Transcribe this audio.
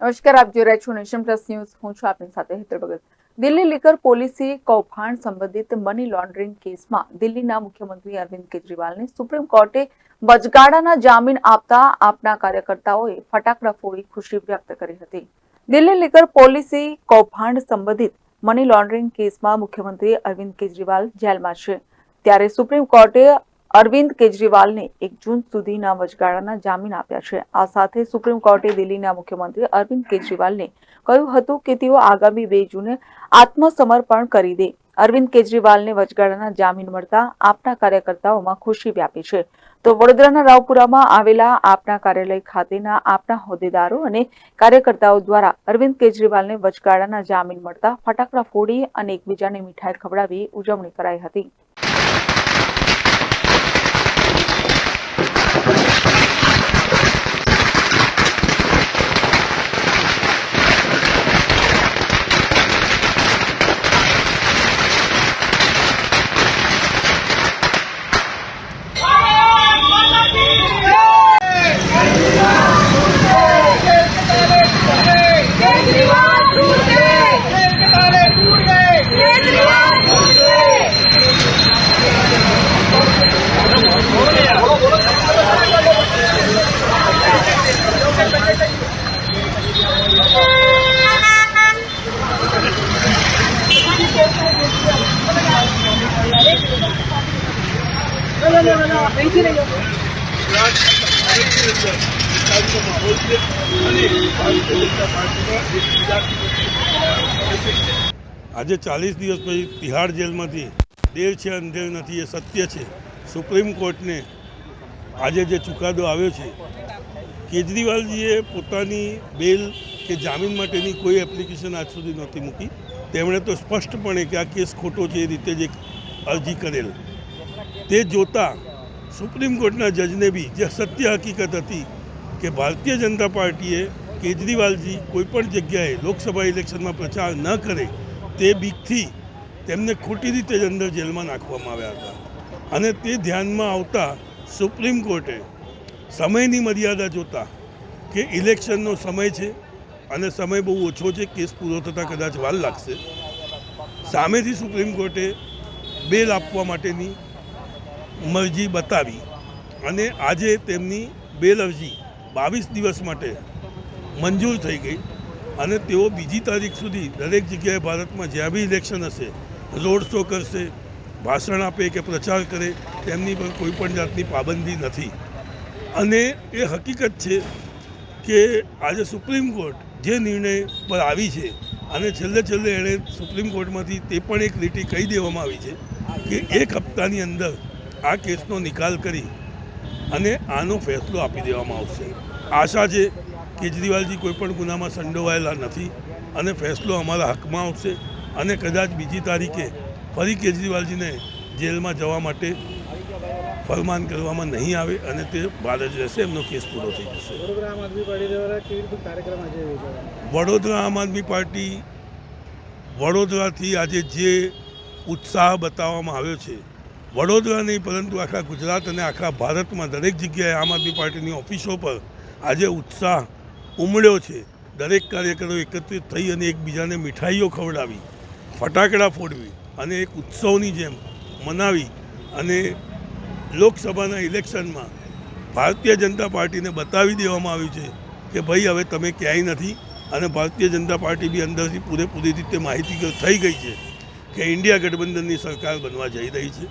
નમસ્કાર, આપ જોઈ રહ્યા છો નેશન પ્લસ ન્યૂઝ. હું છું આપની સાથે હેતર ભગત. દિલ્હી લીકર પોલીસે કૌભાંડ સંબંધિત મની લોન્ડરિંગ કેસમાં દિલ્હીના મુખ્યમંત્રી અરવિંદ કેજરીવાલને સુપ્રીમ કોર્ટે વચગાળાના જામીન આપતા આપના કાર્યકર્તાઓએ ફટાકડા ફોડી ખુશી વ્યક્ત કરી હતી. દિલ્હી લીકર પોલીસે કૌભાંડ સંબંધિત મની લોન્ડરિંગ કેસમાં મુખ્યમંત્રી અરવિંદ કેજરીવાલ જેલમાં છે. ત્યારે સુપ્રીમ કોર્ટે અરવિંદ કેજરીવાલને એક જૂન સુધીના વચગાળાના જામીન આપ્યા છે. આ સાથે સુપ્રીમ કોર્ટે દિલ્હીના મુખ્યમંત્રી અરવિંદ કેજરીવાલને કહ્યું હતું કે તેઓ આગામી બે જૂને આત્મસમર્પણ કરી દે. અરવિંદ કેજરીવાલને વચગાળાના જામીન મળતા આપના કાર્યકર્તાઓમાં ખુશી વ્યાપી છે. તો વડોદરાના રાવપુરામાં આવેલા આપના કાર્યાલય ખાતેના આપના હોદ્દેદારો અને કાર્યકર્તાઓ દ્વારા અરવિંદ કેજરીવાલને વચગાળાના જામીન મળતા ફટાકડા ફોડી અને એકબીજાને મીઠાઈ ખવડાવી ઉજવણી કરાઈ હતી. આજે ચાલીસ દિવસ પછી તિહાડ જેલમાંથી દેવ છે અંધેર નથી, એ સત્ય છે. સુપ્રીમ કોર્ટને આજે જે ચુકાદો આવ્યો છે, કેજરીવાલજીએ પોતાની બેલ કે જામીન માટેની કોઈ એપ્લિકેશન આજ સુધી નહોતી મૂકી. તેમણે તો સ્પષ્ટપણે કે આ કેસ ખોટો છે, એ રીતે જ અરજી કરેલ. તે જોતાં સુપ્રીમ કોર્ટના જજને બી જે સત્ય હકીકત હતી કે ભારતીય જનતા પાર્ટીએ કેજરીવાલજી કોઈપણ જગ્યાએ લોકસભા ઇલેક્શનમાં પ્રચાર ન કરે તે બીકથી તેમને ખોટી રીતે જ અંદર જેલમાં નાખવામાં આવ્યા હતા. અને તે ધ્યાનમાં આવતા સુપ્રીમ કોર્ટે સમયની મર્યાદા જોતા કે ઇલેક્શનનો સમય છે અને સમય બહુ ઓછો છે, કેસ પૂરો થતાં કદાચ વાર લાગશે. સામેથી સુપ્રીમ કોર્ટે બેલ આપવા માટેની મરજી બતાવી અને આજે તેમની બેલ અરજી બાવીસ દિવસ માટે મંજૂર થઈ ગઈ અને તેઓ બીજી તારીખ સુધી દરેક જગ્યાએ ભારતમાં જ્યાં બી ઇલેક્શન હશે રોડ શો કરશે, ભાષણ આપે કે પ્રચાર કરે, તેમની પર કોઈ પણ જાતની પાબંદી નથી. અને એ હકીકત છે કે આજે સુપ્રીમ કોર્ટ જે નિર્ણય પર આવી છે અને છેલ્લે છેલ્લે એણે સુપ્રીમ કોર્ટમાંથી તે પણ એક લીટી કહી દેવામાં આવી છે કે એક હપ્તાની અંદર આ કેસનો નિકાલ કરી અને આનો ફેસલો આપી દેવામાં આવશે. આશા છે કેજરીવાલજી કોઈ પણ ગુનામાં સંડોવાયેલા નથી અને ફેસલો અમારા હકમાં આવશે અને કદાચ બીજી તારીખે ફરી કેજરીવાલજીને જેલમાં જવા માટે ફરમાન કરવામાં નહીં આવે અને તે બહાર જ રહેશે એમનો કેસ પૂરો થઈ જશે. વડોદરા આમ આદમી પાર્ટી વડોદરાથી આજે જે ઉત્સાહ બતાવવામાં આવ્યો છે વડોદરા નહીં પરંતુ આખા ગુજરાત અને આખા ભારતમાં દરેક જગ્યાએ આમ આદમી પાર્ટીની ઓફિસો પર આજે ઉત્સાહ ઉમળ્યો છે. દરેક કાર્યકરો એકત્રિત થઈ અને એકબીજાને મીઠાઈઓ ખવડાવી, ફટાકડા ફોડવી અને એક ઉત્સવની જેમ મનાવી અને લોકસભાના ઇલેક્શનમાં ભારતીય જનતા પાર્ટીને બતાવી દેવામાં આવ્યું છે કે ભાઈ, હવે તમે ક્યાંય નથી અને ભારતીય જનતા પાર્ટી બી અંદરથી પૂરેપૂરી રીતે માહિતી થઈ ગઈ છે કે ઇન્ડિયા ગઠબંધનની સરકાર બનવા જઈ રહી છે.